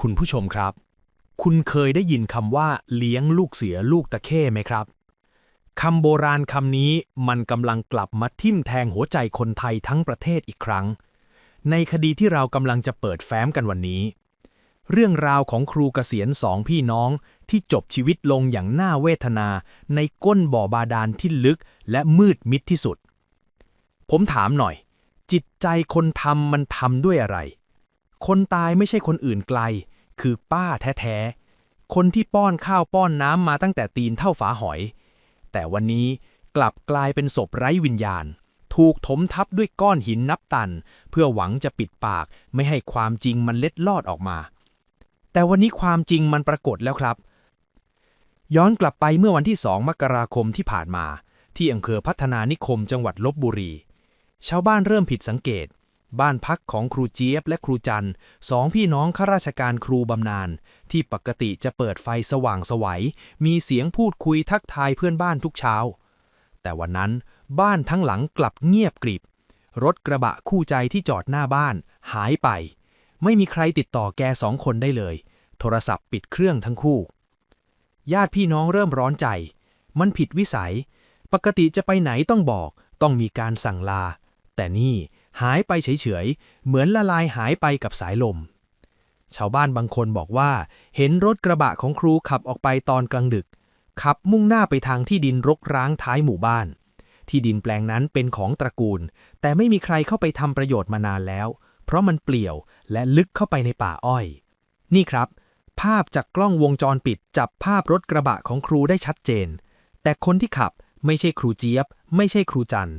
คุณผู้ชมครับ คุณเคยได้ยินคำว่าเลี้ยงลูกเสือลูกตะเข้ไหมครับคำโบราณคำนี้มันกำลังกลับมาทิ่มแทงหัวใจคนไทยทั้งประเทศอีกครั้ง ในคดีที่เรากำลังจะเปิดแฟ้มกันวันนี้ เรื่องราวของครูเกษียณสองพี่น้องที่จบชีวิตลงอย่างน่าเวทนา ในก้นบ่อบาดาลที่ลึกและมืดมิดที่สุด ผมถามหน่อย จิตใจคนทำมันทำด้วยอะไร คนตายไม่ใช่คนอื่นไกล คือป้าแท้ๆ คนที่ป้อนข้าวป้อนน้ำมาตั้งแต่ตีนเท่าฝาหอย แต่วันนี้กลับกลายเป็นศพไร้วิญญาณ ถูกถมทับด้วยก้อนหินนับตัน เพื่อหวังจะปิดปากไม่ให้ความจริงมันเล็ดลอดออกมา แต่วันนี้ความจริงมันปรากฏแล้วครับ ย้อนกลับไปเมื่อวันที่2มกราคมที่ผ่านมา ที่อำเภอพัฒนานิคมจังหวัดลบบุรี ชาวบ้านเริ่มผิดสังเกต บ้านพักของครูเจี๊ยบและครูจันสองพี่น้องข้าราชการครูบำนาญที่ปกติจะเปิดไฟสว่างสวัย มีเสียงพูดคุยทักทายเพื่อนบ้านทุกเช้า แต่วันนั้นบ้านทั้งหลังกลับเงียบกริบ รถกระบะคู่ใจที่จอดหน้าบ้านหายไป ไม่มีใครติดต่อแกสองคนได้เลย โทรศัพท์ปิดเครื่องทั้งคู่ ญาติพี่น้องเริ่มร้อนใจ มันผิดวิสัย ปกติจะไปไหนต้องบอก ต้องมีการสั่งลา แต่นี่ หายไปเฉยๆ เหมือนละลายหายไปกับสายลม ชาวบ้านบางคนบอกว่า เห็นรถกระบะของครูขับออกไปตอนกลางดึก ขับมุ่งหน้าไปทางที่ดินรกร้างท้ายหมู่บ้าน ที่ดินแปลงนั้นเป็นของตระกูล แต่ไม่มีใครเข้าไปทำประโยชน์มานานแล้ว เพราะมันเปลี่ยวและลึกเข้าไปในป่าอ้อย นี่ครับ ภาพจากกล้องวงจรปิดจับภาพรถกระบะของครูได้ชัดเจน แต่คนที่ขับไม่ใช่ครูเจี๊ยบ ไม่ใช่ครูจันทร์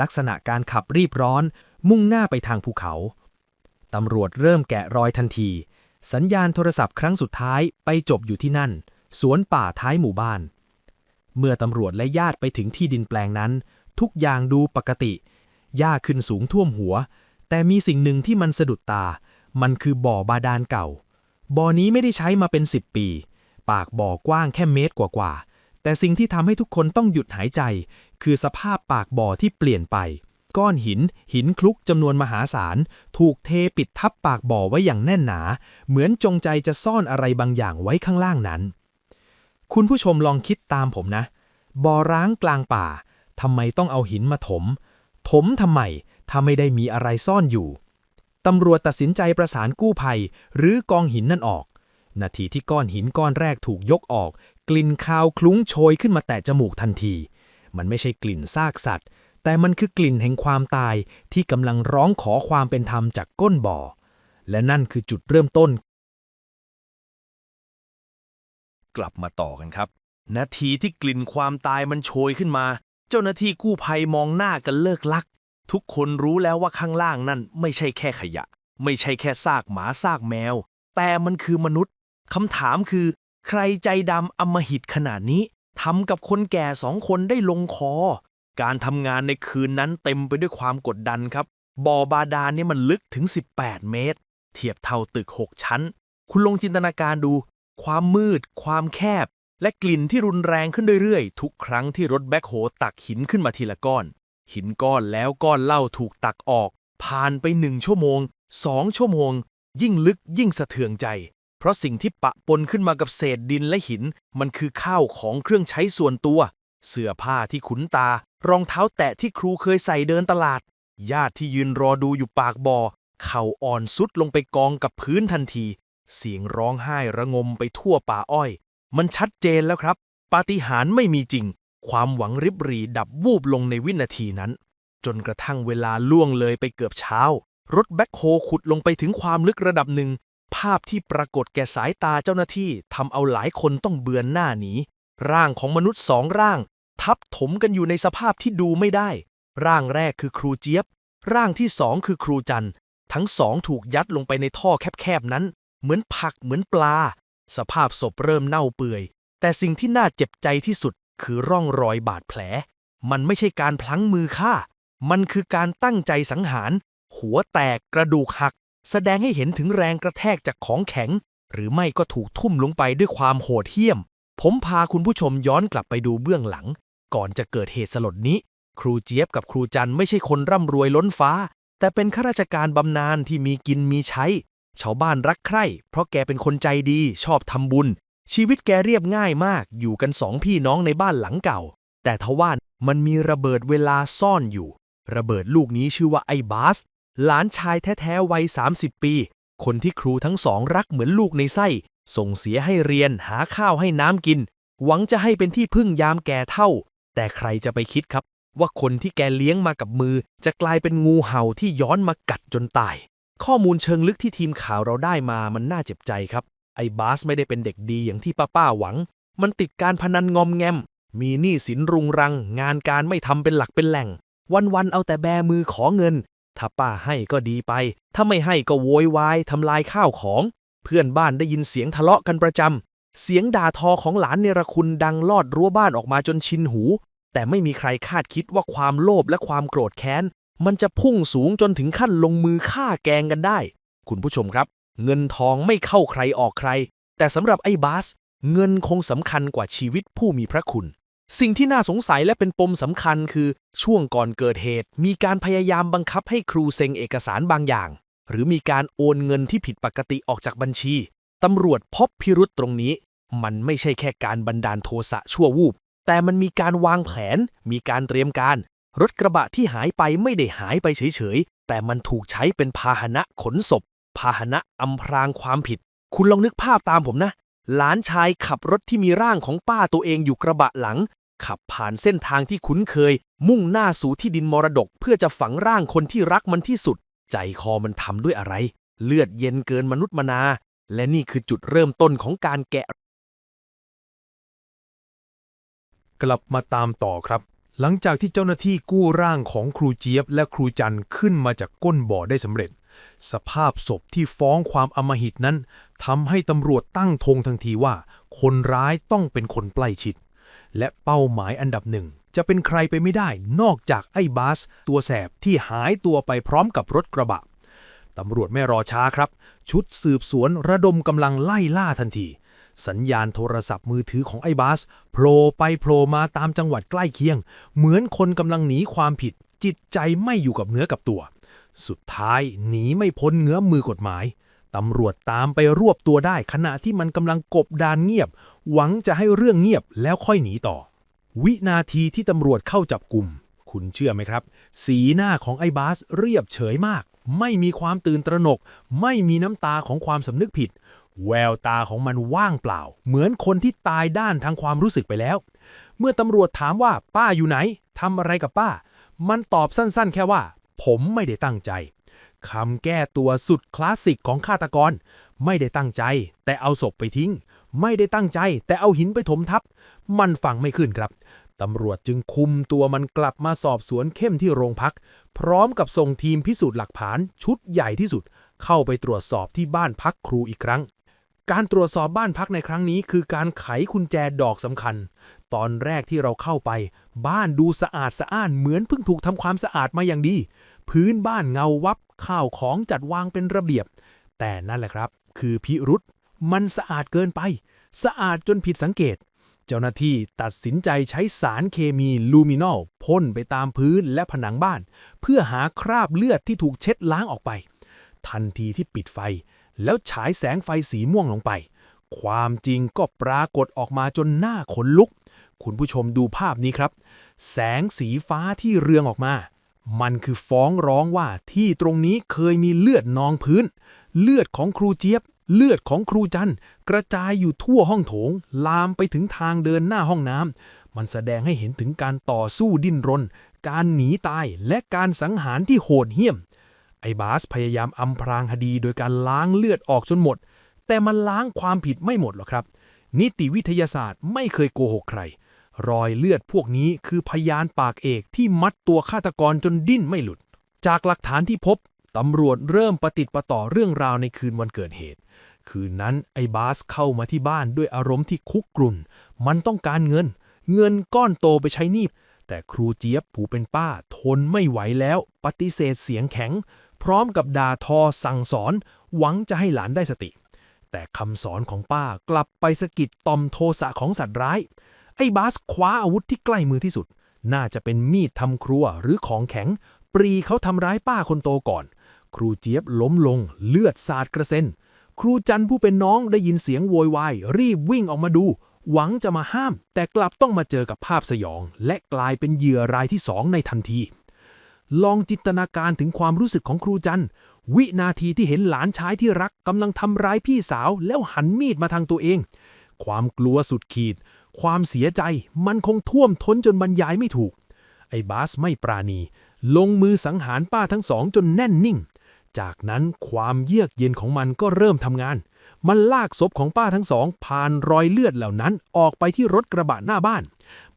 ลักษณะการขับรีบร้อน มุ่งหน้าไปทางภูเขา ตำรวจเริ่มแกะรอยทันที สัญญาณโทรศัพท์ครั้งสุดท้ายไปจบอยู่ที่นั่น สวนป่าท้ายหมู่บ้าน เมื่อตำรวจและญาติไปถึงที่ดินแปลงนั้น ทุกอย่างดูปกติ หญ้าขึ้นสูงท่วมหัว แต่มีสิ่งหนึ่งที่มันสะดุดตา มันคือบ่อบาดาลเก่า บ่อนี้ไม่ได้ใช้มาเป็น10ปี ปากบ่อกว้างแค่เมตรกว่าๆแต่สิ่งที่ทำให้ทุกคนต้องหยุดหายใจ คือสภาพปากบ่อที่เปลี่ยนไป ก้อนหิน หินคลุกจำนวนมหาศาล ถูกเทปิดทับปากบ่อไว้อย่างแน่นหนา เหมือนจงใจจะซ่อนอะไรบางอย่างไว้ข้างล่างนั้น คุณผู้ชมลองคิดตามผมนะ บ่อร้างกลางป่าทำไมต้องเอาหินมาถม ถมทำไม ถ้าไม่ได้มีอะไรซ่อนอยู่ ตำรวจตัดสินใจประสานกู้ภัย หรือกองหินนั่นออก นาทีที่ก้อนหินก้อนแรกถูกยกออก กลิ่นคาวคลุ้งโชยขึ้นมาแตะจมูกทันที มันไม่ใช่กลิ่นซากสัตว์ แต่มันคือกลิ่นแห่งความตายที่กำลังร้องขอความเป็นธรรมจากก้นบ่อ และนั่นคือจุดเริ่มต้น กลับมาต่อกันครับ นาทีที่กลิ่นความตายมันโชยขึ้นมา เจ้าหน้าที่กู้ภัยมองหน้ากันเลิกลัก ทุกคนรู้แล้วว่าข้างล่างนั่นไม่ใช่แค่ขยะ ไม่ใช่แค่ซากหมาซากแมว แต่มันคือมนุษย์คำถามคือ ใครใจดำอำมหิตขนาดนี้ทำกับคนแก่สองคนได้ลงคอ การทำงานในคืนนั้นเต็มไปด้วยความกดดันครับ บ่อบาดาลเนี่ยมันลึกถึง 18 เมตร เทียบเท่าตึก 6 ชั้น คุณลองจินตนาการดู ความมืด ความแคบ และกลิ่นที่รุนแรงขึ้นเรื่อยๆ ทุกครั้งที่รถแบ็คโฮตักหินขึ้นมาทีละก้อน หินก้อนแล้วก้อนเล่าถูกตักออก ผ่านไปหนึ่งชั่วโมงสองชั่วโมง ยิ่งลึกยิ่งสะเทือนใจ เพราะสิ่งที่ปะปนขึ้นมากับเศษดินและหิน มันคือข้าวของเครื่องใช้ส่วนตัว เสื้อผ้าที่ขุนตา รองเท้าแตะที่ครูเคยใส่เดินตลาด ญาติที่ยืนรอดูอยู่ปากบ่อ เข่าอ่อนสุดลงไปกองกับพื้นทันที เสียงร้องไห้ระงมไปทั่วป่าอ้อย มันชัดเจนแล้วครับ ปาฏิหาริย์ไม่มีจริง ความหวังริบหรีดับวูบลงในวินาทีนั้น จนกระทั่งเวลาล่วงเลยไปเกือบเช้า รถแบ็คโฮขุดลงไปถึงความลึกระดับหนึ่ง ภาพที่ปรากฏแก่สายตาเจ้าหน้าที่ทำเอาหลายคนต้องเบือนหน้าหนีร่างของมนุษย์สองร่าง ทับถมกันอยู่ในสภาพที่ดูไม่ได้ ร่างแรกคือครูเจี๊ยบ ร่างที่สองคือครูจัน ทั้งสองถูกยัดลงไปในท่อแคบๆนั้น เหมือนผักเหมือนปลา สภาพศพเริ่มเน่าเปื่อย แต่สิ่งที่น่าเจ็บใจที่สุดคือร่องรอยบาดแผล มันไม่ใช่การพลั้งมือฆ่า มันคือการตั้งใจสังหาร หัวแตกกระดูกหัก แสดงให้เห็นถึงแรงกระแทกจากของแข็ง หรือไม่ก็ถูกทุ่มลงไปด้วยความโหดเหี้ยมผมพาคุณผู้ชมย้อนกลับไปดูเบื้องหลัง ก่อนจะเกิดเหตุสลดนี้ ครูเจี๊ยบกับครูจันไม่ใช่คนร่ำรวยล้นฟ้า แต่เป็นข้าราชการบำนาญที่มีกินมีใช้ ชาวบ้านรักใคร่ เพราะแกเป็นคนใจดีชอบทำบุญ ชีวิตแกเรียบง่ายมากอยู่กันสองพี่น้องในบ้านหลังเก่า แต่ทว่ามันมีระเบิดเวลาซ่อนอยู่ ระเบิดลูกนี้ชื่อว่าไอ้บาส หลานชายแท้ๆวัย 30 ปี คนที่ครูทั้งสองรักเหมือนลูกในไส้ ส่งเสียให้เรียนหาข้าวให้น้ำกิน หวังจะให้เป็นที่พึ่งยามแก่เท่า แต่ใครจะไปคิดครับ ว่าคนที่แกเลี้ยงมากับมือ จะกลายเป็นงูเห่าที่ย้อนมากัดจนตาย ข้อมูลเชิงลึกที่ทีมข่าวเราได้มามันน่าเจ็บใจครับ ไอ้บาสไม่ได้เป็นเด็กดีอย่างที่ป้าป้าๆหวัง มันติดการพนันงอมแงม มีหนี้สินรุงรัง งานการไม่ทำเป็นหลักเป็นแหล่ง วันๆเอาแต่แบมือขอเงิน ถ้าป้าให้ก็ดีไป ถ้าไม่ให้ก็โวยวายทำลายข้าวของ เพื่อนบ้านได้ยินเสียงทะเลาะกันประจำ เสียงด่าทอของหลานเนรคุณดังลอดรั้วบ้านออกมาจนชินหู แต่ไม่มีใครคาดคิดว่าความโลภและความโกรธแค้น มันจะพุ่งสูงจนถึงขั้นลงมือฆ่าแกงกันได้ คุณผู้ชมครับ เงินทองไม่เข้าใครออกใคร แต่สำหรับไอ้บาส เงินคงสำคัญกว่าชีวิตผู้มีพระคุณ สิ่งที่น่าสงสัยและเป็นปมสำคัญคือช่วงก่อนเกิดเหตุ มีการพยายามบังคับให้ครูเซ็นเอกสารบางอย่าง หรือมีการโอนเงินที่ผิดปกติออกจากบัญชี ตำรวจพบพิรุษตรงนี้ มันไม่ใช่แค่การบันดาลโทสะชั่ววูบ แต่มันมีการวางแผน มีการเตรียมการ รถกระบะที่หายไปไม่ได้หายไปเฉยๆ แต่มันถูกใช้เป็นพาหนะขนศพ พาหนะอำพรางความผิด คุณลองนึกภาพตามผมนะ หลานชายขับรถที่มีร่างของป้าตัวเองอยู่กระบะหลัง ขับผ่านเส้นทางที่คุ้นเคย มุ่งหน้าสู่ที่ดินมรดก เพื่อจะฝังร่างคนที่รักมันที่สุด ใจคอมันทำด้วยอะไร เลือดเย็นเกินมนุษย์มนา และนี่คือจุดเริ่มต้นของการแกะ กลับมาตามต่อครับ หลังจากที่เจ้าหน้าที่กู้ร่างของครูเจี๊ยบ และครูจันทร์ขึ้นมาจากก้นบ่อได้สำเร็จ สภาพศพที่ฟ้องความอำมหิตนั้นทำให้ตำรวจตั้งธงทันทีว่า คนร้ายต้องเป็นคนใกล้ชิด และเป้าหมายอันดับหนึ่งจะเป็นใครไปไม่ได้นอกจากไอ้บาส ตัวแสบที่หายตัวไปพร้อมกับรถกระบะ ตำรวจไม่รอช้าครับ ชุดสืบสวนระดมกำลังไล่ล่าทันที สัญญาณโทรศัพท์มือถือของไอ้บาสโผล่ไปโผล่มาตามจังหวัดใกล้เคียง เหมือนคนกำลังหนีความผิด จิตใจไม่อยู่กับเนื้อกับตัว สุดท้ายหนีไม่พ้นเงื้อมมือกฎหมายตำรวจตามไปรวบตัวได้ขณะที่มันกำลังกบดานเงียบ หวังจะให้เรื่องเงียบแล้วค่อยหนีต่อ วินาทีที่ตำรวจเข้าจับกลุ่ม คุณเชื่อไหมครับ สีหน้าของไอ้บาสเรียบเฉยมาก ไม่มีความตื่นตระหนก ไม่มีน้ำตาของความสำนึกผิด แววตาของมันว่างเปล่า เหมือนคนที่ตายด้านทางความรู้สึกไปแล้ว เมื่อตำรวจถามว่าป้าอยู่ไหนทำอะไรกับป้า มันตอบสั้นๆ แค่ว่า ผมไม่ได้ตั้งใจคำแก้ตัวสุดคลาสสิกของฆาตกร ไม่ได้ตั้งใจ แต่เอาศพไปทิ้ง ไม่ได้ตั้งใจ แต่เอาหินไปถมทับ มันฟังไม่ขึ้นครับตำรวจจึงคุมตัวมันกลับมาสอบสวนเข้มที่โรงพัก พร้อมกับส่งทีมพิสูจน์หลักฐานชุดใหญ่ที่สุด เข้าไปตรวจสอบที่บ้านพักครูอีกครั้ง การตรวจสอบบ้านพักในครั้งนี้ คือการไขกุญแจดอกสำคัญ ตอนแรกที่เราเข้าไป บ้านดูสะอาดสะอ้านเหมือนเพิ่งถูกทำความสะอาดมาอย่างดี พื้นบ้านเงาวับข้าวของจัดวางเป็นระเบียบ แต่นั่นแหละครับ คือพิรุษมันสะอาดเกินไป สะอาดจนผิดสังเกต เจ้าหน้าที่ตัดสินใจใช้สารเคมีลูมินอลพ่นไปตามพื้นและผนังบ้าน เพื่อหาคราบเลือดที่ถูกเช็ดล้างออกไป ทันทีที่ปิดไฟ แล้วฉายแสงไฟสีม่วงลงไป ความจริงก็ปรากฏออกมาจนหน้าขนลุก คุณผู้ชมดูภาพนี้ครับ แสงสีฟ้าที่เรืองออกมา มันคือฟ้องร้องว่าที่ตรงนี้เคยมีเลือดนองพื้น เลือดของครูเจี๊ยบ เลือดของครูจันทร์กระจายอยู่ทั่วห้องโถง ลามไปถึงทางเดินหน้าห้องน้ำมันแสดงให้เห็นถึงการต่อสู้ดิ้นรน การหนีตายและการสังหารที่โหดเหี้ยม ไอบาสพยายามอำพรางคดีโดยการล้างเลือดออกจนหมด แต่มันล้างความผิดไม่หมดหรอกครับ นิติวิทยาศาสตร์ไม่เคยโกหกใคร รอยเลือดพวกนี้คือพยานปากเอกที่มัดตัวฆาตกรจนดิ้นไม่หลุดจากหลักฐานที่พบ ตำรวจเริ่มประติดประต่อเรื่องราวในคืนวันเกิดเหตุ คืนนั้นไอ้บาสเข้ามาที่บ้านด้วยอารมณ์ที่คุกกรุ่น มันต้องการเงิน เงินก้อนโตไปใช้หนี้แต่ครูเจี๊ยบผู้เป็นป้าทนไม่ไหวแล้ว ปฏิเสธเสียงแข็ง พร้อมกับด่าทอสั่งสอน หวังจะให้หลานได้สติ แต่คำสอนของป้ากลับไปสะกิดตอมโทสะของสัตว์ร้าย ไอ้บาสคว้าอาวุธที่ใกล้มือที่สุด น่าจะเป็นมีดทำครัวหรือของแข็ง ปรีเขาทำร้ายป้าคนโตก่อน ครูเจี๊ยบล้มลง เลือดสาดกระเซ็น ครูจันผู้เป็นน้องได้ยินเสียงโวยวาย รีบวิ่งออกมาดู หวังจะมาห้าม แต่กลับต้องมาเจอกับภาพสยอง และกลายเป็นเหยื่อรายที่สองในทันที ลองจินตนาการถึงความรู้สึกของครูจันวินาทีที่เห็นหลานชายที่รักกำลังทำร้ายพี่สาว แล้วหันมีดมาทางตัวเอง ความกลัวสุดขีด ความเสียใจมันคงท่วมท้นจนบรรยายไม่ถูก ไอ้บาสไม่ปราณี ลงมือสังหารป้าทั้งสองจนแน่นนิ่ง จากนั้นความเยือกเย็นของมันก็เริ่มทำงาน มันลากศพของป้าทั้งสอง ผ่านรอยเลือดเหล่านั้นออกไปที่รถกระบะหน้าบ้าน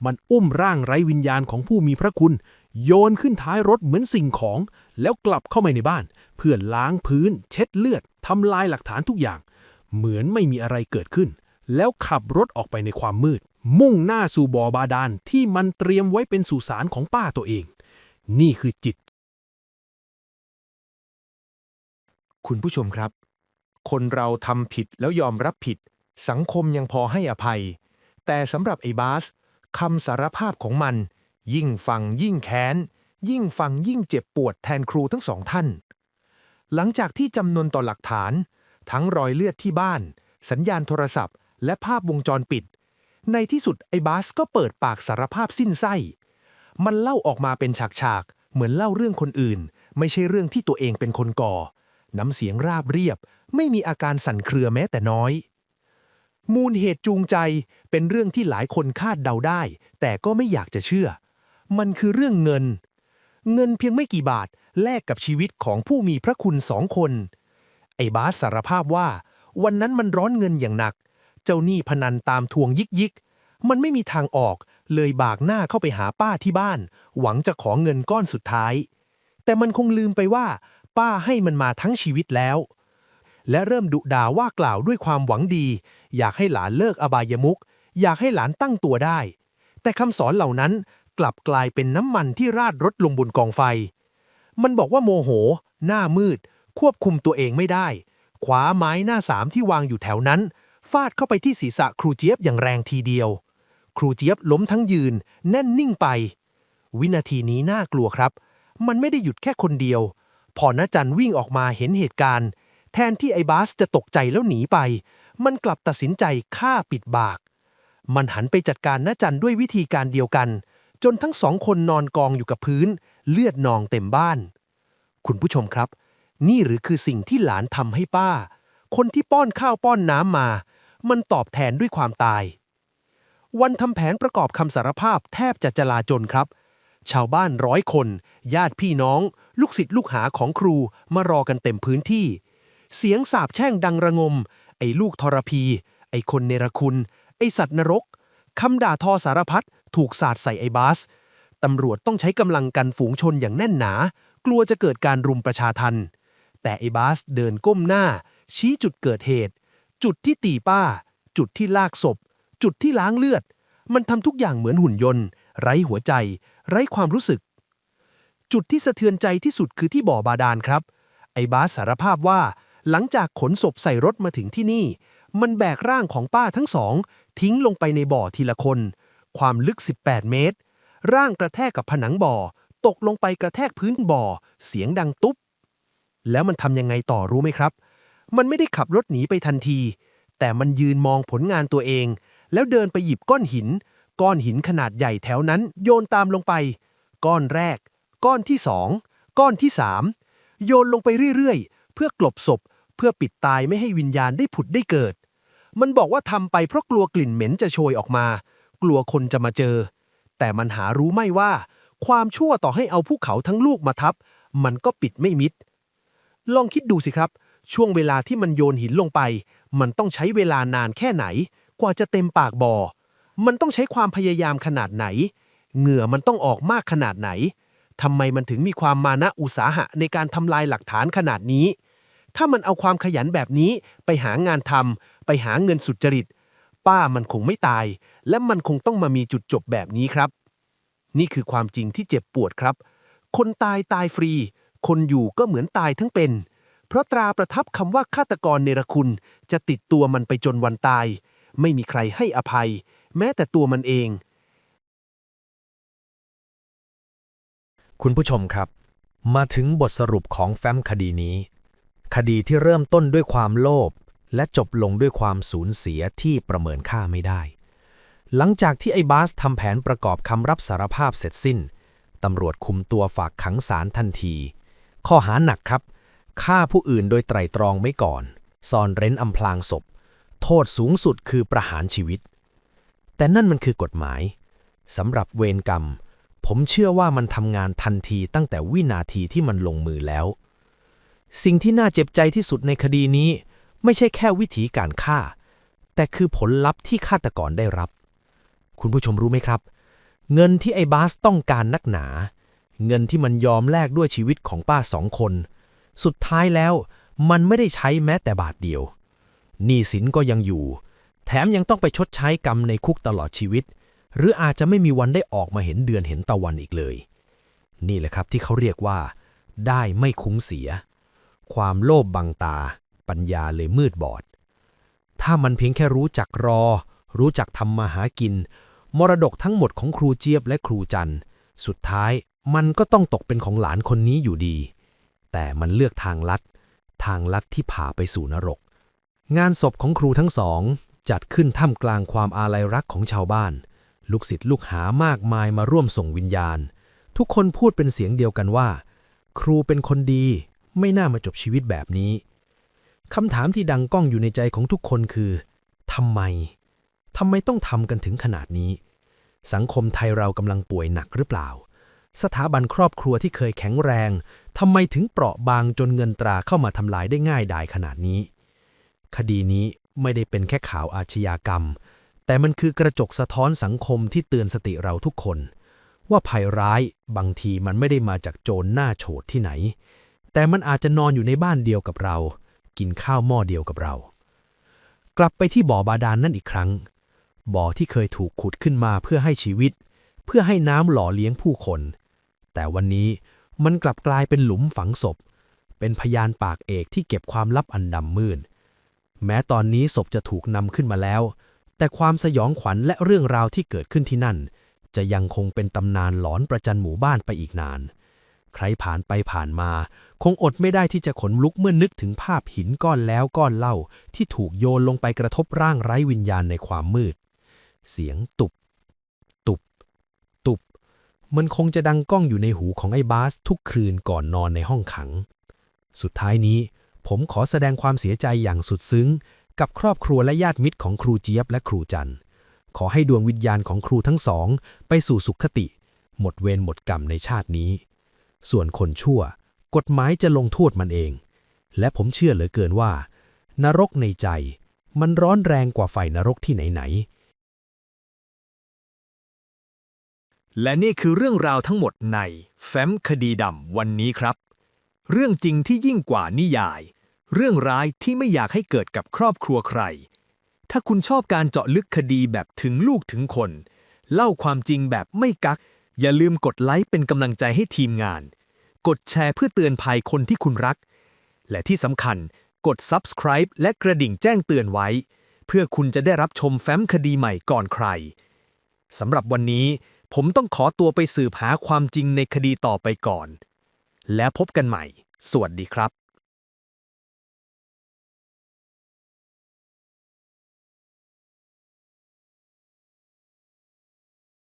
มันอุ้มร่างไร้วิญญาณของผู้มีพระคุณ โยนขึ้นท้ายรถเหมือนสิ่งของ แล้วกลับเข้ามาในบ้าน เพื่อล้างพื้น เช็ดเลือดทำลายหลักฐานทุกอย่าง เหมือนไม่มีอะไรเกิดขึ้น แล้วขับรถออกไปในความมืด มุ่งหน้าสู่บ่อบาดาลที่มันเตรียมไว้เป็นสุสานของป้าตัวเอง นี่คือจิต คุณผู้ชมครับ คนเราทำผิดแล้วยอมรับผิด สังคมยังพอให้อภัย แต่สำหรับไอ้บาสคำสารภาพของมัน ยิ่งฟังยิ่งแค้น ยิ่งฟังยิ่งเจ็บปวดแทนครูทั้งสองท่าน หลังจากที่จำนวนต่อหลักฐาน ทั้งรอยเลือดที่บ้าน สัญญาณโทรศัพท์ และภาพวงจรปิด ในที่สุดไอ้บาสก็เปิดปากสารภาพสิ้นไส้มันเล่าออกมาเป็นฉากๆ เหมือนเล่าเรื่องคนอื่น ไม่ใช่เรื่องที่ตัวเองเป็นคนก่อ น้ำเสียงราบเรียบ ไม่มีอาการสั่นเครือแม้แต่น้อย มูลเหตุจูงใจเป็นเรื่องที่หลายคนคาดเดาได้ แต่ก็ไม่อยากจะเชื่อ มันคือเรื่องเงิน เงินเพียงไม่กี่บาทแลกกับชีวิตของผู้มีพระคุณสองคน ไอ้บาสสารภาพว่า วันนั้นมันร้อนเงินอย่างหนัก เจ้าหนี้พนันตามทวงยิกยิก มันไม่มีทางออกเลยบากหน้าเข้าไปหาป้าที่บ้าน หวังจะขอเงินก้อนสุดท้าย แต่มันคงลืมไปว่า ป้าให้มันมาทั้งชีวิตแล้ว และเริ่มดุด่าว่ากล่าวด้วยความหวังดี อยากให้หลานเลิกอบายมุก อยากให้หลานตั้งตัวได้ แต่คำสอนเหล่านั้นกลับกลายเป็นน้ำมันที่ราดรถลงบนกองไฟ มันบอกว่าโมโห หน้ามืด ควบคุมตัวเองไม่ได้ขวาไม้หน้าสามที่วางอยู่แถวนั้น ฟาดเข้าไปที่ศีรษะครูเจี๊ยบอย่างแรงทีเดียว ครูเจี๊ยบล้มทั้งยืน แน่นนิ่งไป วินาทีนี้น่ากลัวครับ มันไม่ได้หยุดแค่คนเดียว พอณจันวิ่งออกมาเห็นเหตุการณ์ แทนที่ไอ้บาสจะตกใจแล้วหนีไป มันกลับตัดสินใจฆ่าปิดบาก มันหันไปจัดการณจันด้วยวิธีการเดียวกัน จนทั้งสองคนนอนกองอยู่กับพื้น เลือดนองเต็มบ้าน คุณผู้ชมครับ นี่หรือคือสิ่งที่หลานทำให้ป้า คนที่ป้อนข้าวป้อนน้ำมา มันตอบแทนด้วยความตาย วันทำแผนประกอบคำสารภาพแทบจะจลาจลครับ ชาวบ้านร้อยคน ญาติพี่น้อง ลูกศิษย์ลูกหาของครูมารอกันเต็มพื้นที่ เสียงสาบแช่งดังระงม ไอ้ลูกทรพี ไอ้คนเนรคุณ ไอ้สัตว์นรกคำด่าทอสารพัดถูกสาดใส่ไอ้บาสตำรวจต้องใช้กำลังกันฝูงชนอย่างแน่นหนา กลัวจะเกิดการรุมประชาทัน แต่ไอ้บาสเดินก้มหน้า ชี้จุดเกิดเหตุ จุดที่ตีป้า จุดที่ลากศพ จุดที่ล้างเลือด มันทำทุกอย่างเหมือนหุ่นยนต์ ไร้หัวใจ ไร้ความรู้สึก จุดที่สะเทือนใจที่สุดคือที่บ่อบาดาลครับ ไอ้บาสสารภาพว่า หลังจากขนศพใส่รถมาถึงที่นี่ มันแบกร่างของป้าทั้งสอง ทิ้งลงไปในบ่อทีละคน ความลึก 18 เมตร ร่างกระแทกกับผนังบ่อ ตกลงไปกระแทกพื้นบ่อ เสียงดังตุ๊บ แล้วมันทำยังไงต่อรู้ไหมครับ มันไม่ได้ขับรถหนีไปทันที แต่มันยืนมองผลงานตัวเอง แล้วเดินไปหยิบก้อนหิน ก้อนหินขนาดใหญ่แถวนั้นโยนตามลงไป ก้อนแรก ก้อนที่สอง ก้อนที่สาม โยนลงไปเรื่อยๆ เพื่อกลบศพ เพื่อปิดตายไม่ให้วิญญาณได้ผุดได้เกิด มันบอกว่าทำไปเพราะกลัวกลิ่นเหม็นจะโชยออกมา กลัวคนจะมาเจอ แต่มันหารู้ไม่ว่า ความชั่วต่อให้เอาภูเขาทั้งลูกมาทับ มันก็ปิดไม่มิด ลองคิดดูสิครับ ช่วงเวลาที่มันโยนหินลงไป มันต้องใช้เวลานานแค่ไหน กว่าจะเต็มปากบ่อ มันต้องใช้ความพยายามขนาดไหน เหงื่อมันต้องออกมากขนาดไหนทำไมมันถึงมีความมานะอุตสาหะในการทำลายหลักฐานขนาดนี้ ถ้ามันเอาความขยันแบบนี้ไปหางานทำไปหาเงินสุจริต ป้ามันคงไม่ตาย และมันคงต้องมามีจุดจบแบบนี้ครับ นี่คือความจริงที่เจ็บปวดครับ คนตายตายฟรี คนอยู่ก็เหมือนตายทั้งเป็น เพราะตราประทับคำว่าฆาตกรเนรคุณ จะติดตัวมันไปจนวันตาย ไม่มีใครให้อภัย แม้แต่ตัวมันเอง คุณผู้ชมครับ มาถึงบทสรุปของแฟ้มคดีนี้ คดีที่เริ่มต้นด้วยความโลภและจบลงด้วยความสูญเสียที่ประเมินค่าไม่ได้ หลังจากที่ไอ้บาสทำแผนประกอบคำรับสารภาพเสร็จสิ้นตำรวจคุมตัวฝากขังศาลทันที ข้อหาหนักครับ ฆ่าผู้อื่นโดยไตรตรองไม่ก่อน ซ่อนเร้นอำพลางศพ โทษสูงสุดคือประหารชีวิต แต่นั่นมันคือกฎหมายสำหรับเวรกรรม ผมเชื่อว่ามันทำงานทันทีตั้งแต่วินาทีที่มันลงมือแล้ว สิ่งที่น่าเจ็บใจที่สุดในคดีนี้ ไม่ใช่แค่วิธีการฆ่า แต่คือผลลัพธ์ที่ฆาตกรได้รับ คุณผู้ชมรู้ไหมครับ เงินที่ไอ้บาสต้องการนักหนา เงินที่มันยอมแลกด้วยชีวิตของป้าสองคน สุดท้ายแล้ว มันไม่ได้ใช้แม้แต่บาทเดียวหนี้สินก็ยังอยู่ แถมยังต้องไปชดใช้กรรมในคุกตลอดชีวิต หรืออาจจะไม่มีวันได้ออกมาเห็นเดือนเห็นตะวันอีกเลย นี่แหละครับที่เขาเรียกว่า ได้ไม่คุ้มเสีย ความโลภบังตา ปัญญาเลยมืดบอด ถ้ามันเพียงแค่รู้จักรอ รู้จักทำมาหากิน มรดกทั้งหมดของครูเจี๊ยบและครูจันสุดท้ายมันก็ต้องตกเป็นของหลานคนนี้อยู่ดี แต่มันเลือกทางลัด ทางลัดที่พาไปสู่นรก งานศพของครูทั้งสอง จัดขึ้นท่ามกลางความอาลัยรักของชาวบ้าน ลูกศิษย์ลูกหามากมายมาร่วมส่งวิญญาณ ทุกคนพูดเป็นเสียงเดียวกันว่า ครูเป็นคนดี ไม่น่ามาจบชีวิตแบบนี้คำถามที่ดังก้องอยู่ในใจของทุกคนคือทำไมทำไมต้องทำกันถึงขนาดนี้ สังคมไทยเรากำลังป่วยหนักหรือเปล่า สถาบันครอบครัวที่เคยแข็งแรงทำไมถึงเปราะบางจนเงินตราเข้ามาทำลายได้ง่ายดายขนาดนี้ คดีนี้ ไม่ได้เป็นแค่ข่าวอาชญากรรม แต่มันคือกระจกสะท้อนสังคมที่เตือนสติเราทุกคน ว่าภัยร้ายบางทีมันไม่ได้มาจากโจรหน้าโฉดที่ไหน แต่มันอาจจะนอนอยู่ในบ้านเดียวกับเรา กินข้าวหม้อเดียวกับเรา กลับไปที่บ่อบาดาลนนั่นอีกครั้ง บ่อที่เคยถูกขุดขึ้นมาเพื่อให้ชีวิต เพื่อให้น้ำหล่อเลี้ยงผู้คน แต่วันนี้มันกลับกลายเป็นหลุมฝังศพเป็นพยานปากเอกที่เก็บความลับอันดำมืด แม้ตอนนี้ศพจะถูกนำขึ้นมาแล้ว แต่ความสยองขวัญและเรื่องราวที่เกิดขึ้นที่นั่น จะยังคงเป็นตำนานหลอนประจันหมู่บ้านไปอีกนาน ใครผ่านไปผ่านมา คงอดไม่ได้ที่จะขนลุกเมื่อนึกถึงภาพหินก้อนแล้วก้อนเล่า ที่ถูกโยนลงไปกระทบร่างไร้วิญญาณในความมืด เสียงตุบ ตุบ ตุบ มันคงจะดังก้องอยู่ในหูของไอ้บาสทุกคืนก่อนนอนในห้องขัง สุดท้ายนี้ ผมขอแสดงความเสียใจอย่างสุดซึ้ง กับครอบครัวและญาติมิตรของครูเจี๊ยบและครูจันทร์ขอให้ดวงวิญญาณของครูทั้งสอง ไปสู่สุขคติ หมดเวรหมดกรรมในชาตินี้ ส่วนคนชั่ว กฎหมายจะลงโทษมันเอง และผมเชื่อเหลือเกินว่า นรกในใจ มันร้อนแรงกว่าไฟนรกที่ไหนๆและนี่คือเรื่องราวทั้งหมดใน แฟ้มคดีดำวันนี้ครับ เรื่องจริงที่ยิ่งกว่านิยาย เรื่องร้ายที่ไม่อยากให้เกิดกับครอบครัวใคร ถ้าคุณชอบการเจาะลึกคดีแบบถึงลูกถึงคน เล่าความจริงแบบไม่กัก อย่าลืมกดไลค์เป็นกำลังใจให้ทีมงาน กดแชร์เพื่อเตือนภัยคนที่คุณรัก และที่สำคัญกด subscribe และกระดิ่งแจ้งเตือนไว้ เพื่อคุณจะได้รับชมแฟ้มคดีใหม่ก่อนใครสำหรับวันนี้ผมต้องขอตัวไปสืบหาความจริงในคดีต่อไปก่อน แล้วพบกันใหม่ สวัสดีครับ